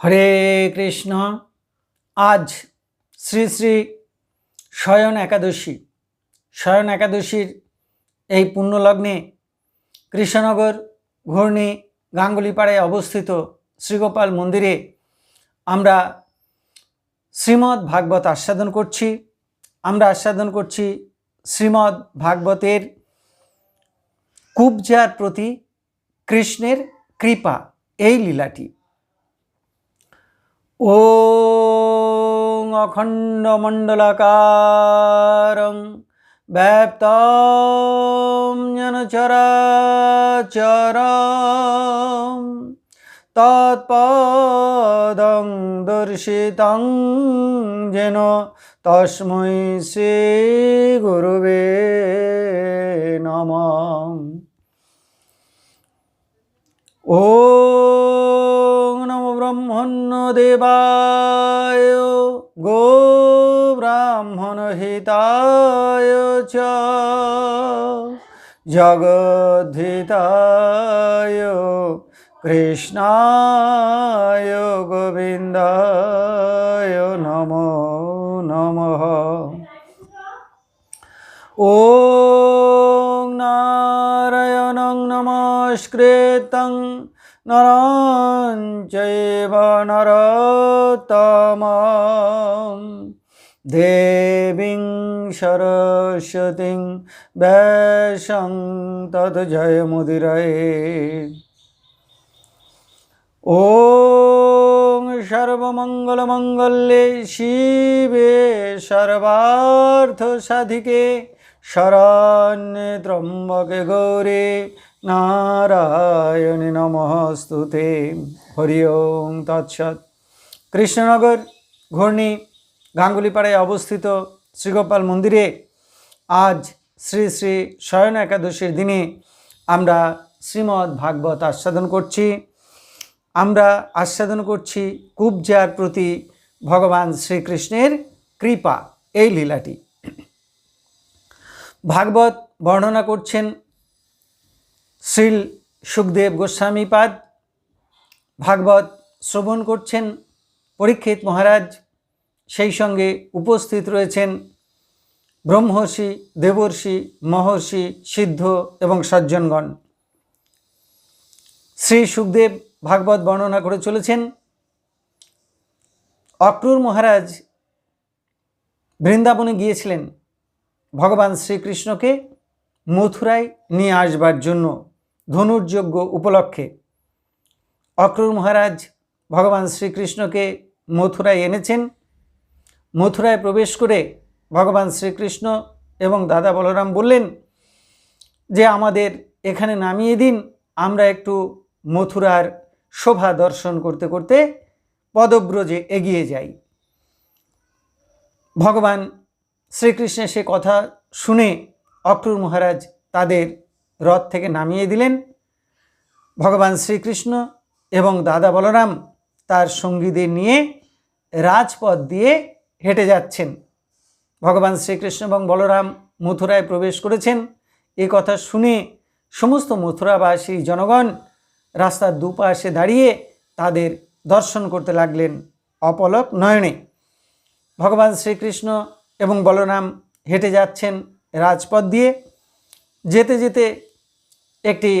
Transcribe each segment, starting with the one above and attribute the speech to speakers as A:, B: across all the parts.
A: হরে কৃষ্ণ। আজ শ্রী শ্রী শয়ন একাদশী। শয়ন একাদশীর এই পুণ্যলগ্নে কৃষ্ণনগর ঘূর্ণি গাঙ্গুলিপাড়ায় অবস্থিত শ্রীগোপাল মন্দিরে আমরা শ্রীমদ্ ভাগবত আস্বাদন করছি। আমরা আস্বাদন করছি শ্রীমদ্ ভাগবতের কুবজার প্রতি কৃষ্ণের কৃপা, এই লীলাটি। ॐ अखण्डमण्डलाकारं व्याप्तं येन चराचरं तत्पदं दर्शितं येन तस्मै श्रीगुरुवे नमः ॐ ব্রহ্মণ্য দেবায় গো ব্রাহ্মণ হিতায় চ জগদ্ধিতায় কৃষ্ণায় গোবিন্দায় নম নম ও নারায়ণ নমস্কৃতং नमस्कृतं नरं चैव नरोत्तमं देवीं सरस्वतीं वैशं तद्जयमुदिरये ॐ सर्वमङ्गलमङ्गल्ये शिवे सर्वार्थसाधिके शरण्ये त्र्यम्बके गौरे নারায়ণী নমস্তুতে। হরি ওং তৎসৎ। কৃষ্ণনগর ঘূর্ণি গাঙ্গুলিপাড়ায় অবস্থিত শ্রীগোপাল মন্দিরে আজ শ্রী শ্রী শয়ন একাদশীর দিনে আমরা শ্রীমদ্ ভাগবত আস্বাদন করছি। আমরা আস্বাদন করছি কুবজার প্রতি ভগবান শ্রীকৃষ্ণের কৃপা, এই লীলাটি। ভাগবত বর্ণনা করছেন শ্রীল সুখদেব গোস্বামীপাদ ভাগবত শ্রবণ করছেন পরীক্ষিত মহারাজ। সেই সঙ্গে উপস্থিত রয়েছেন ব্রহ্মর্ষি, দেবর্ষি, মহর্ষি, সিদ্ধ এবং সজ্জনগণ। শ্রী সুখদেব ভাগবত বর্ণনা করে চলেছেন, অক্রুর মহারাজ বৃন্দাবনে গিয়েছিলেন। ভগবান শ্রীকৃষ্ণকে মথুরায় নিয়ে আসবার জন্য। ধনুর্যজ্ঞ উপলক্ষে অক্রুর মহারাজ ভগবান শ্রীকৃষ্ণকে মথুরায় এনেছেন। মথুরায় প্রবেশ করে ভগবান শ্রীকৃষ্ণ এবং দাদা বলরাম বললেন যে, আমাদের এখানে নামিয়ে দিন, আমরা একটু মথুরার শোভা দর্শন করতে করতে পদব্রজে এগিয়ে যাই। ভগবান শ্রীকৃষ্ণের সে কথা শুনে অক্রুর মহারাজ তাদের রথ থেকে নামিয়ে দিলেন। ভগবান শ্রীকৃষ্ণ এবং দাদা বলরাম তার সঙ্গীদের নিয়ে রাজপথ দিয়ে হেঁটে যাচ্ছেন। ভগবান শ্রীকৃষ্ণ এবং বলরাম মথুরায় প্রবেশ করেছেন। এ কথা শুনে সমস্ত মথুরাবাসী জনগণ রাস্তার দুপাশে দাঁড়িয়ে তাদের দর্শন করতে লাগলেন অপলক নয়নে। ভগবান শ্রীকৃষ্ণ এবং বলরাম হেঁটে যাচ্ছেন রাজপথ দিয়ে। যেতে যেতে একটি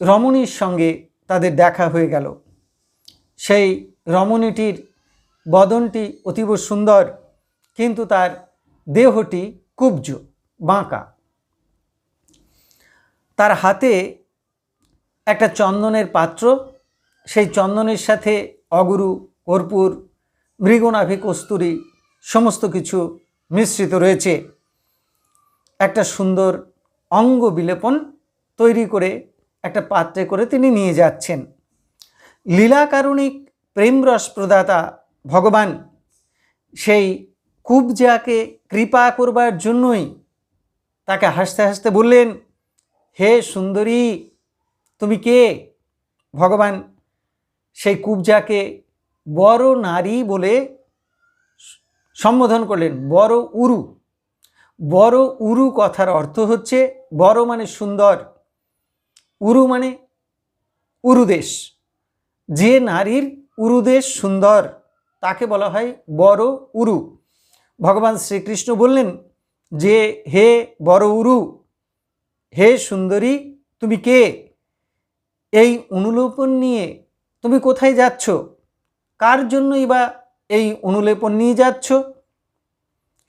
A: রমণীর সঙ্গে তাদের দেখা হয়ে গেল। সেই রমণীটির বদনটি অতীব সুন্দর, কিন্তু তার দেহটি কুব্জ, বাঁকা। তার হাতে একটা চন্দনের পাত্র, সেই চন্দনের সাথে অগুরু, কর্পূর, মৃগনাভি কস্তুরি, সমস্ত কিছু মিশ্রিত রয়েছে। একটা সুন্দর অঙ্গ বিলেপন তৈরি করে একটা পাত্রে করে তিনি নিয়ে যাচ্ছেন। লীলাকারণিক প্রেমরস প্রদাতা ভগবান সেই কুবজাকে কৃপা করবার জন্যই তাকে হাসতে হাসতে বললেন, হে সুন্দরী, তুমি কে? ভগবান সেই কুবজাকে বড় নারী বলে সম্বোধন করলেন, বড় উরু। বড় উরু কথার অর্থ হচ্ছে বড় মানে সুন্দর, উরু মানে উরুদেশ। যে নারীর উরুদেশ সুন্দর, তাকে বলা হয় বড় উরু। ভগবান শ্রীকৃষ্ণ বললেন যে, হে বড় উরু, হে সুন্দরী, তুমি কে? এই অনুলোপন নিয়ে তুমি কোথায় যাচ্ছ? কার জন্যই বা এই অনুলেপন নিয়ে যাচ্ছ?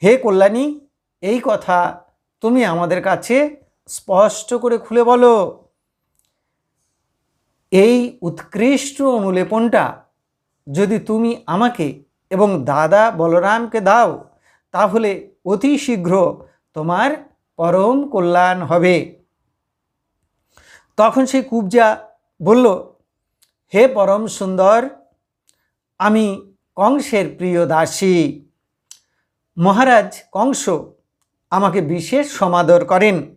A: হে কল্যাণী এই কথা তুমি আমাদের কাছে স্পষ্ট করে খুলে বলো। এই উৎকৃষ্ট অনুলেপনটা যদি তুমি আমাকে এবং দাদা বলরামকে দাও, তাহলে অতি শীঘ্র তোমার পরম কল্যাণ হবে। তখন সেই কুবজা বলল, হে পরম সুন্দর, আমি কংসের প্রিয় দাসী। মহারাজ কংস আমাকে বিশেষ সমাদর করেন।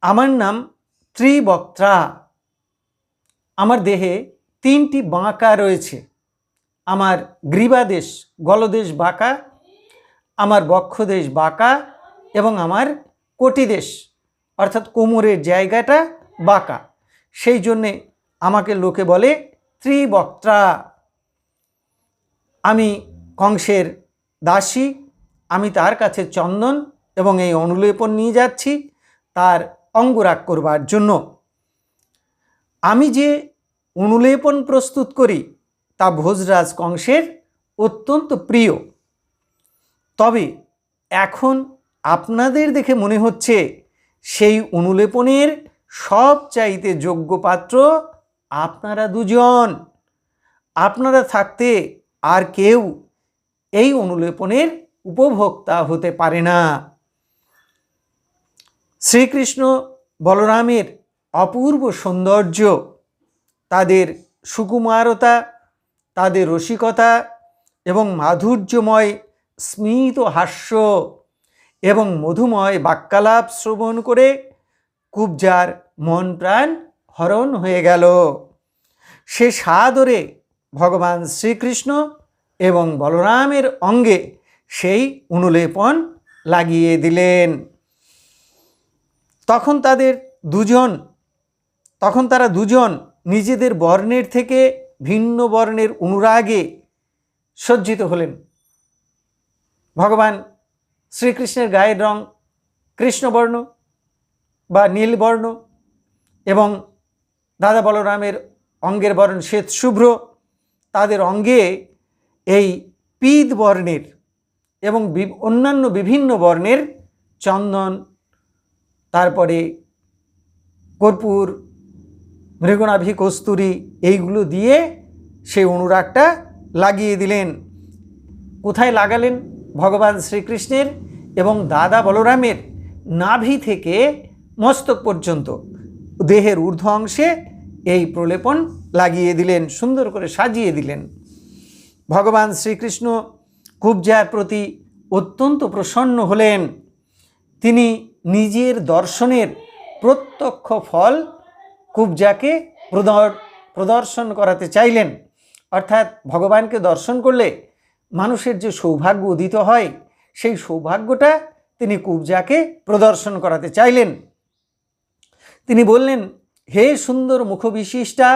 A: আমার নাম ত্রিবক্ত্রা। আমার দেহে তিনটি বাঁকা রয়েছে। আমার গ্রীবাদেশ গলদেশ বাঁকা, আমার বক্ষদেশ বাঁকা এবং আমার কোটিদেশ, অর্থাৎ কোমরের জায়গাটা বাঁকা। সেই জন্যে আমাকে লোকে বলে ত্রিবক্ত্রা। আমি কংসের দাসী, আমি তার কাছে চন্দন এবং এই অনুলেপন নিয়ে যাচ্ছি তার অঙ্গরাগ করবার জন্য। আমি যে অনুলেপন প্রস্তুত করি, তা ভোজরাজ কংসের অত্যন্ত প্রিয়। তবে এখন আপনাদের দেখে মনে হচ্ছে সেই অনুলেপনের সব চাইতে যোগ্য পাত্র আপনারা দুজন। আপনারা থাকতে আর কেউ এই অনুলেপনের উপভোক্তা হতে পারে না। শ্রীকৃষ্ণ বলরামের অপূর্ব সৌন্দর্য, তাদের সুকুমারতা, তাদের রসিকতা এবং মাধুর্যময় স্মিত হাস্য এবং মধুময় বাক্যালাপ শ্রবণ করে কুবজার মন প্রাণ হরণ হয়ে গেল। সে সাদরে ভগবান শ্রীকৃষ্ণ এবং বলরামের অঙ্গে সেই অনুলেপন লাগিয়ে দিলেন। তখন তাদের দুজন, তখন তারা দুজন নিজেদের বর্ণের থেকে ভিন্ন বর্ণের অনুরাগে সজ্জিত হলেন। ভগবান শ্রীকৃষ্ণের গায়ের রং কৃষ্ণবর্ণ বা নীলবর্ণ এবং দাদা বলরামের অঙ্গের বর্ণ শ্বেত শুভ্র, তাদের অঙ্গে এই পিদ বর্ণের এবং অন্যান্য বিভিন্ন বর্ণের চন্দন তারপরে কর্পূর, মৃগনাভি, কস্তুরি এইগুলো দিয়ে সেই অনুরাগটা লাগিয়ে দিলেন। কোথায় লাগালেন? ভগবান শ্রীকৃষ্ণের এবং দাদা বলরামের নাভি থেকে মস্তক পর্যন্ত। দেহের ঊর্ধ্ব অংশে এই প্রলেপন লাগিয়ে দিলেন, সুন্দর করে সাজিয়ে দিলেন। ভগবান শ্রীকৃষ্ণ কুবজার প্রতি অত্যন্ত প্রসন্ন হলেন। তিনি নিজের দর্শনের প্রত্যক্ষ ফল কুবজাকে প্রদর প্রদর্শন করাতে চাইলেন। অর্থাৎ ভগবানকে দর্শন করলে মানুষের যে সৌভাগ্য উদিত হয়, সেই সৌভাগ্যটা তিনি কুবজাকে প্রদর্শন করাতে চাইলেন। তিনি বললেন, হে সুন্দর মুখবিশিষ্টা,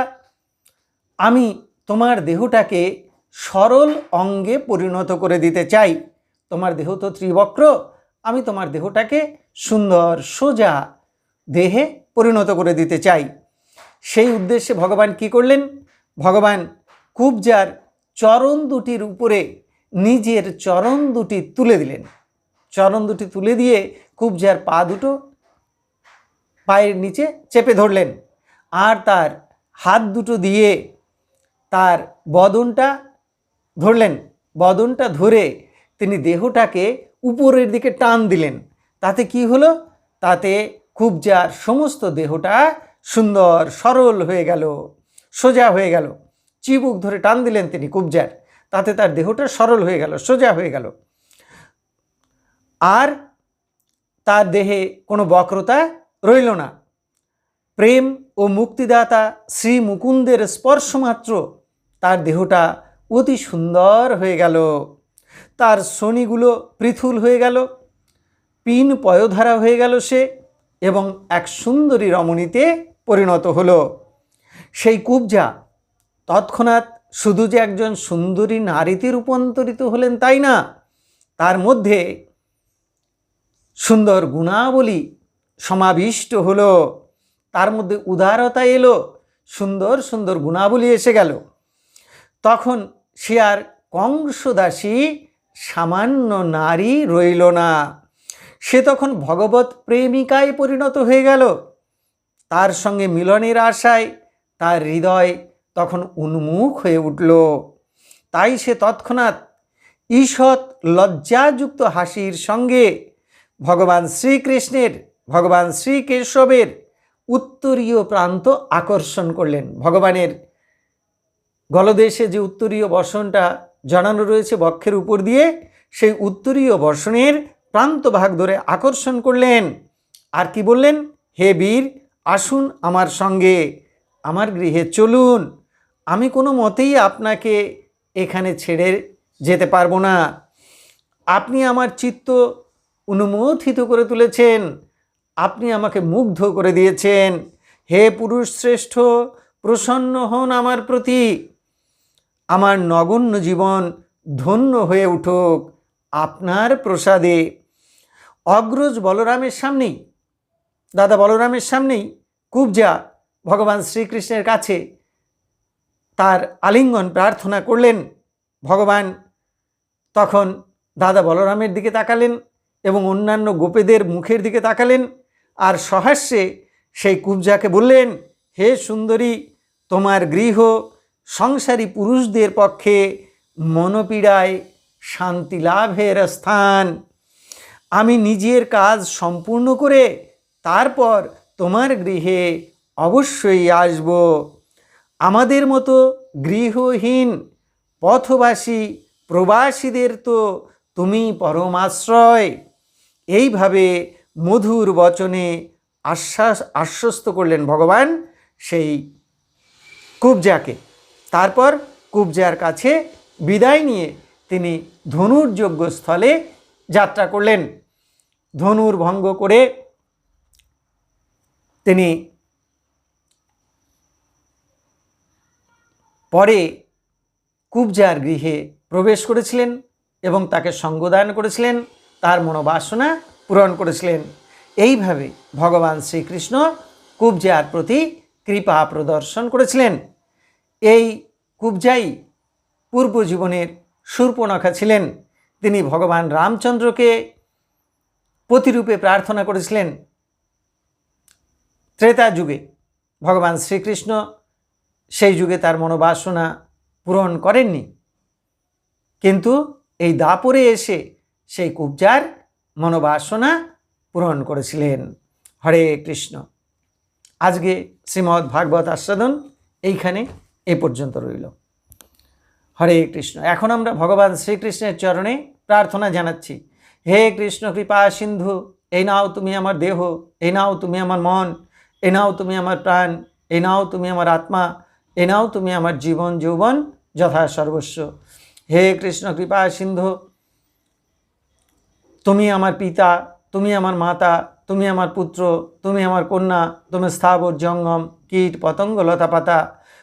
A: আমি তোমার দেহটাকে সরল অঙ্গে পরিণত করে দিতে চাই। তোমার দেহ তো ত্রিবক্র আমি তোমার দেহটাকে সুন্দর, সোজা দেহে পরিণত করে দিতে চাই। সেই উদ্দেশ্যে ভগবান কি করলেন? ভগবান কুবজার চরণ দুটির উপরে নিজের চরণ দুটি তুলে দিলেন। চরণ দুটি তুলে দিয়ে কুবজার পা দুটো পায়ের নিচে চেপে ধরলেন আর তার হাত দুটো দিয়ে তার বদনটা ধরলেন। বদনটা ধরে তিনি দেহটাকে উপরের দিকে টান দিলেন। তাতে কি হলো? তাতে কুবজার সমস্ত দেহটা সুন্দর, সরল হয়ে গেল, সোজা হয়ে গেল। চিবুক ধরে টান দিলেন তিনি কুবজার তাতে তার দেহটা সরল হয়ে গেল, সোজা হয়ে গেল। আর তার দেহে কোনো বক্রতা রইল না। প্রেম ও মুক্তিদাতা শ্রী মুকুন্দের স্পর্শমাত্র তার দেহটা অতি সুন্দর হয়ে গেল। তার শনিগুলো পৃথুল হয়ে গেল পিন পয়োধারা হয়ে গেল সে এবং এক সুন্দরী রমণীতে পরিণত হলো। সেই কুবজা তৎক্ষণাৎ শুধু যে একজন সুন্দরী নারীতে রূপান্তরিত হলেন তাই না, তার মধ্যে সুন্দর গুণাবলী সমাবিষ্ট হলো। তার মধ্যে উদারতা এলো, সুন্দর সুন্দর গুণাবলী এসে গেল। তখন সে আর কংসদাসী সামান্য নারী রইল না। সে তখন ভগবত প্রেমিকায় পরিণত হয়ে গেল। তার সঙ্গে মিলনের আশায় তার হৃদয় তখন উন্মুখ হয়ে উঠল। তাই সে তৎক্ষণাৎ ঈষৎ লজ্জাযুক্ত হাসির সঙ্গে ভগবান শ্রীকৃষ্ণের, ভগবান শ্রীকেশবের উত্তরীয় প্রান্ত আকর্ষণ করলেন। ভগবানের গলদেশে যে উত্তরীয় বর্ষণটা জানানো রয়েছে বক্ষের উপর দিয়ে। সেই উত্তরীয় বর্ষণের প্রান্ত ভাগ ধরে আকর্ষণ করলেন। আর কি বললেন? হে বীর, আসুন আমার সঙ্গে। আমার গৃহে চলুন। আমি কোনো মতেই আপনাকে এখানে ছেড়ে যেতে পারব না। আপনি আমার চিত্ত অনুমোথিত করে তুলেছেন। আপনি আমাকে মুগ্ধ করে দিয়েছেন। হে পুরুষ শ্রেষ্ঠ, প্রসন্ন হন আমার প্রতি। আমার নগণ্য জীবন ধন্য হয়ে উঠুক আপনার প্রসাদে। অগ্রজ বলরামের সামনেই, দাদা বলরামের সামনেই কুবজা ভগবান শ্রীকৃষ্ণের কাছে তার আলিঙ্গন প্রার্থনা করলেন। ভগবান তখন দাদা বলরামের দিকে তাকালেন এবং অন্যান্য গোপেদের মুখের দিকে তাকালেন আর সহাস্যে সেই কুবজাকে বললেন, হে সুন্দরী, তোমার গৃহ সংসারী পুরুষদের পক্ষে মনোপীড়ায় শান্তি লাভের স্থান। আমি নিজের কাজ সম্পূর্ণ করে তারপর তোমার গৃহে অবশ্যই আসব। আমাদের মতো গৃহহীন পথবাসী প্রবাসীদের তো তুমি পরমাশ্রয় এইভাবে মধুর বচনে আশ্বাস আশ্বস্ত করলেন ভগবান সেই কুবজাকে তারপর কুবজার কাছে বিদায় নিয়ে তিনি ধনুর যজ্ঞস্থলে যাত্রা করলেন। ধনুর ভঙ্গ করে তিনি পরে কুবজার গৃহে প্রবেশ করেছিলেন এবং তাকে সঙ্গদান করেছিলেন, তার মনোবাসনা পূরণ করেছিলেন। এইভাবে ভগবান শ্রীকৃষ্ণ কুবজার প্রতি কৃপা প্রদর্শন করেছিলেন। এই কুবজাই পূর্ব জীবনের শূর্পণখা ছিলেন। তিনি ভগবান রামচন্দ্রকে প্রতিরূপে প্রার্থনা করেছিলেন। ত্রেতা যুগে ভগবান শ্রীকৃষ্ণ সেই যুগে তার মনোবাসনা পূরণ করেননি। কিন্তু এই দাপরে এসে সেই কুবজার মনোবাসনা পূরণ করেছিলেন। হরে কৃষ্ণ। আজকে শ্রীমদ্ ভাগবত আস্বাদন এইখানে এ পর্যন্ত রইল। হরে কৃষ্ণ। এখন আমরা ভগবান শ্রীকৃষ্ণের চরণে প্রার্থনা জানাচ্ছি। হে কৃষ্ণ, কৃপা, সিন্ধু, এই নাও তুমি আমার দেহ, এই নাও তুমি আমার মন এ নাও তুমি আমার প্রাণ এ নাও তুমি আমার আত্মা এ নাও তুমি আমার জীবন, যৌবন যথা সর্বস্ব। হে কৃষ্ণ, কৃপা, সিন্ধু, তুমি আমার পিতা, তুমি আমার মাতা, তুমি আমার পুত্র, তুমি আমার কন্যা, তুমি স্থাবর, জঙ্গম, কীট, পতঙ্গ, লতাপাতা